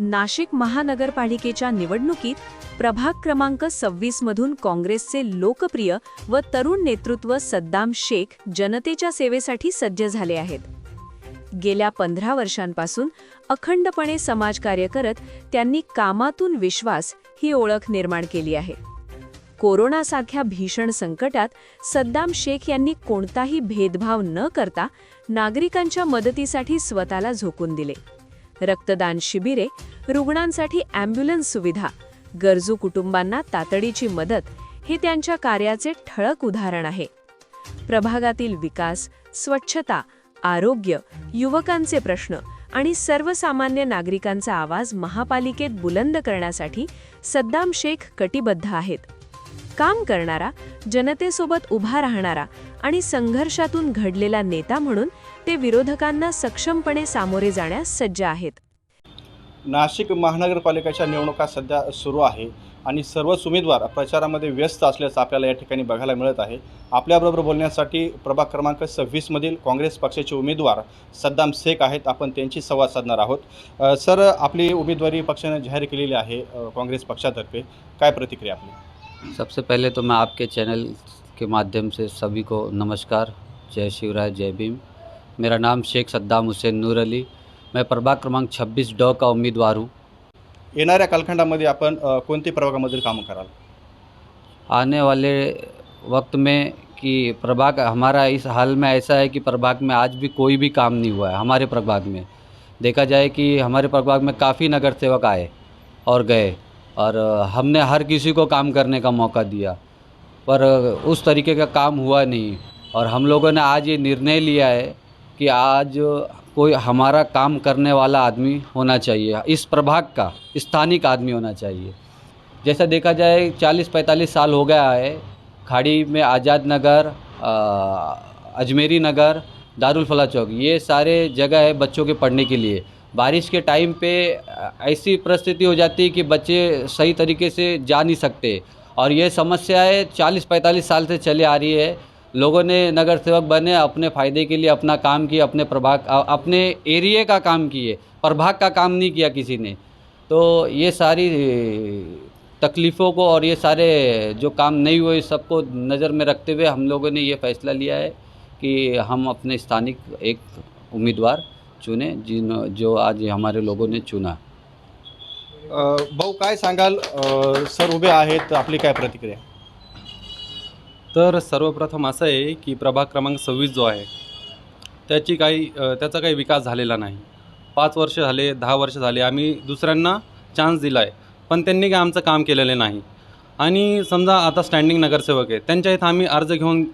नाशिक महानगरपालिकेच्या निवडणुकीत प्रभाग क्रमांक सव्वीस मधून काँग्रेसचे लोकप्रिय व तरुण नेतृत्व सद्दाम शेख जनतेच्या सेवेसाठी सज्ज झाले आहेत. गेल्या पंधरा वर्षांपासून अखंडपणे समाजकार्य करत त्यांनी कामातून विश्वास ही ओळख निर्माण केली आहे. कोरोनासारख्या भीषण संकटात सद्दाम शेख यांनी कोणताही भेदभाव न करता नागरिकांच्या मदतीसाठी स्वतःला झोकून दिले. रक्तदान शिबिरे रुग्णांसाठी ॲम्ब्युलन्स सुविधा गरजू कुटुंबांना तातडीची मदत हे त्यांच्या कार्याचे ठळक उदाहरण आहे. प्रभागातील विकास स्वच्छता आरोग्य युवकांचे प्रश्न आणि सर्वसामान्य नागरिकांचा आवाज महापालिकेत बुलंद करण्यासाठी सद्दाम शेख कटिबद्ध आहेत. काम करणारा जनतेसोबत उभा राहणारा आणि संघर्षातून घडलेला नेता म्हणून ते विरोधकांना सक्षमपणे सामोरे जाण्यास सज्ज आहेत. नाशिक महानगरपालिकेच्या निवडणुका सध्या सुरू आहे आणि सर्वच उमेदवार प्रचारामध्ये व्यस्त असल्याचं आपल्याला या ठिकाणी बघायला मिळत आहे. आपल्याबरोबर बोलण्यासाठी प्रभाग क्रमांक सव्वीसमधील काँग्रेस पक्षाचे उमेदवार सद्दाम शेख आहेत. आपण त्यांची संवाद साधणार आहोत. सर आपली उमेदवारी पक्षाने जाहीर केलेली आहे काँग्रेस पक्षातर्फे. काय प्रतिक्रिया आपली? सबसे पहले तो मैं आपके चैनल के माध्यम से सभी को नमस्कार। जय शिवराय जय भीम। मेरा नाम शेख सद्दाम हुसैन नूर अली। मैं प्रभाग क्रमांक 26 डॉ का उम्मीदवार हूँ। येणाऱ्या कालखंडामध्ये आपण अ, कोणत्या प्रभागामधील कामं कराल? आने वाले वक्त में कि प्रभाग हमारा इस हाल में ऐसा है कि प्रभाग में आज भी कोई भी काम नहीं हुआ है हमारे प्रभाग में। देखा जाए कि हमारे प्रभाग में काफ़ी नगर सेवक आए और गए। और हमने हर किसी को काम करने का मौका दिया, पर उस तरीके का काम हुआ नहीं। और हम लोगों ने आज ये निर्णय लिया है कि आज कोई हमारा काम करने वाला आदमी होना चाहिए, इस प्रभाग का, स्थानिक आदमी होना चाहिए। जैसा देखा जाए चालीस पैंतालीस साल हो गया है, खाड़ी में आज़ाद नगर अजमेरी नगर दारुल फला चौक, ये सारे जगह है बच्चों के पढ़ने के लिए। बारिश के टाइम पे ऐसी परिस्थिति हो जाती है कि बच्चे सही तरीके से जा नहीं सकते। और ये समस्याएँ चालीस पैंतालीस साल से चले आ रही है। लोगों ने नगर सेवक बने, अपने फ़ायदे के लिए अपना काम किया, अपने प्रभाग अपने एरिए का काम किए, प्रभाग का काम नहीं किया किसी ने। तो ये सारी तकलीफ़ों को और ये सारे जो काम नहीं हुए, सबको नज़र में रखते हुए हम लोगों ने ये फैसला लिया है कि हम अपने स्थानिक एक उम्मीदवार चुने जिन जो आज हमारे लोगों ने चुना। अ, भाऊ काय सांगाल? अ, सर उभे आहेत आपली काय प्रतिक्रिया? तर सर्वप्रथम असं आहे की प्रभाग क्रमांक सव्वीस जो आहे त्याची काही अ, त्याचा काही विकास झालेला नाही. पाच वर्ष झाले दहा वर्ष झाले आम्ही दुसऱ्यांना चान्स दिला आहे पण त्यांनी काय आमचं काम केलेलं नाही. आणि समजा आता स्टँडिंग नगरसेवक आहे त्यांच्या इथं आम्ही अर्ज घेऊन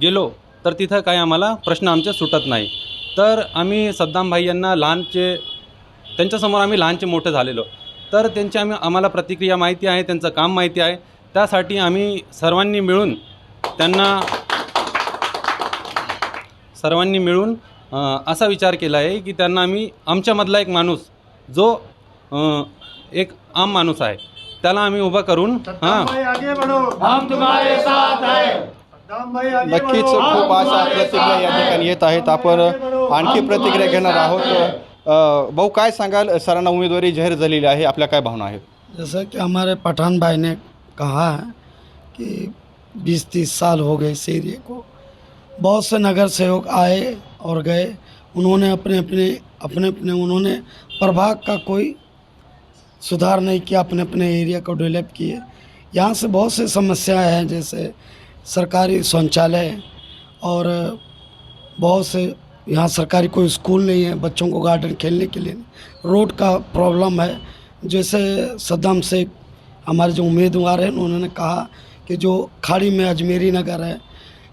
गेलो तर तिथं काही आम्हाला प्रश्न आमचे सुटत नाही. तर आम्ही सद्दाम भाई यांना लहानचे त्यांच्यासमोर आम्ही लहानचे मोठे झालेलो. तर त्यांची आम्ही आम्हाला प्रतिक्रिया माहिती आहे त्यांचं काम माहिती आहे. त्यासाठी आम्ही सर्वांनी मिळून त्यांना सर्वांनी मिळून असा विचार केला आहे की त्यांना आम्ही आमच्यामधला एक माणूस जो एक आम माणूस आहे त्याला आम्ही उभा करून हां. नक्कीच खूप अशा प्रतिक्रिया या ठिकाणी येत आहेत. आपण आणखी प्रतिक्रिया घेणार आहोत. भाऊ काय सांगाल? सरांना उमेदवारी जाहीर झालेली आहे. आपल्या काय भावना आहेत? जैसा कि हमारे पठान भाई ने कहा है कि बीस तीस साल हो गए इस एरिए को। बहुत से नगर सेवक आए और गए। उन्होंने अपने अपने अपने अपने उन्होंने प्रभाग का कोई सुधार नहीं किया अपने अपने एरिया को डेवलप किए। यहाँ से बहुत सी समस्याएँ हैं जैसे सरकारी शौचालय और बहुत से यहाँ सरकारी कोई स्कूल नहीं है बच्चों को गार्डन खेलने के लिए। रोड का प्रॉब्लम है। जैसे सद्दाम शेख हमारे जो उम्मीदवार हैं, उन्होंने कहा कि जो खाड़ी में अजमेरी नगर है,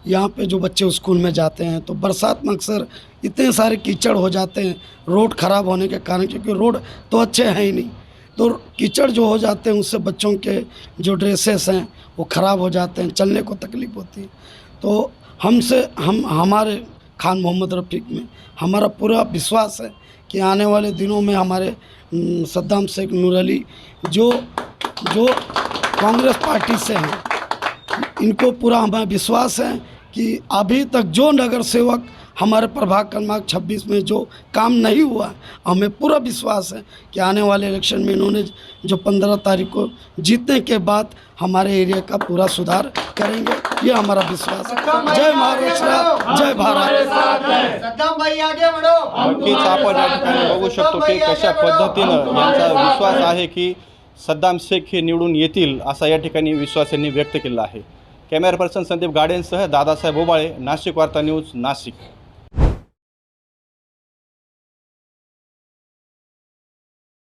यहाँ पे जो बच्चे स्कूल में जाते हैं तो बरसात में अक्सर इतने सारे कीचड़ हो जाते हैं, रोड ख़राब होने के कारण, क्योंकि रोड तो अच्छे हैं ही नहीं। तो कीचड़ जो हो जाते हैं, उससे बच्चों के जो ड्रेसेस हैं, वो ख़राब हो जाते हैं, चलने को तकलीफ़ होती है। तो हमसे, हम, हमारे खान मोहम्मद रफ़ीक में। हमारा पूरा विश्वास है कि आने वाले दिनों में हमारे सद्दाम शेख नूर अली जो जो कांग्रेस पार्टी से हैं, इनको पूरा हमें विश्वास है कि अभी तक जो नगर सेवक हमारे प्रभाग क्रमांक 26 में जो काम नहीं हुआ हमें पूरा विश्वास है कि आने वाले इलेक्शन में इन्होंने जो 15 तारीख को जीतने के बाद हमारे एरिया का पूरा सुधार करेंगे। ये हमारा विश्वास है। जय महाराष्ट्र जय भारत। सद्दाम भाई आगे बढ़ो। नक्कीच आपण या ठिकाणी बघू शकतो की कशा पद्धतीनं यांचा विश्वास आहे की सद्दाम शेख हे निवडून येतील असा या ठिकाणी विश्वास यांनी व्यक्त केला आहे. कॅमेरा पर्सन संदीप गाडेंसह दादासाहेब ओबाळे नाशिक वार्ता न्यूज नाशिक.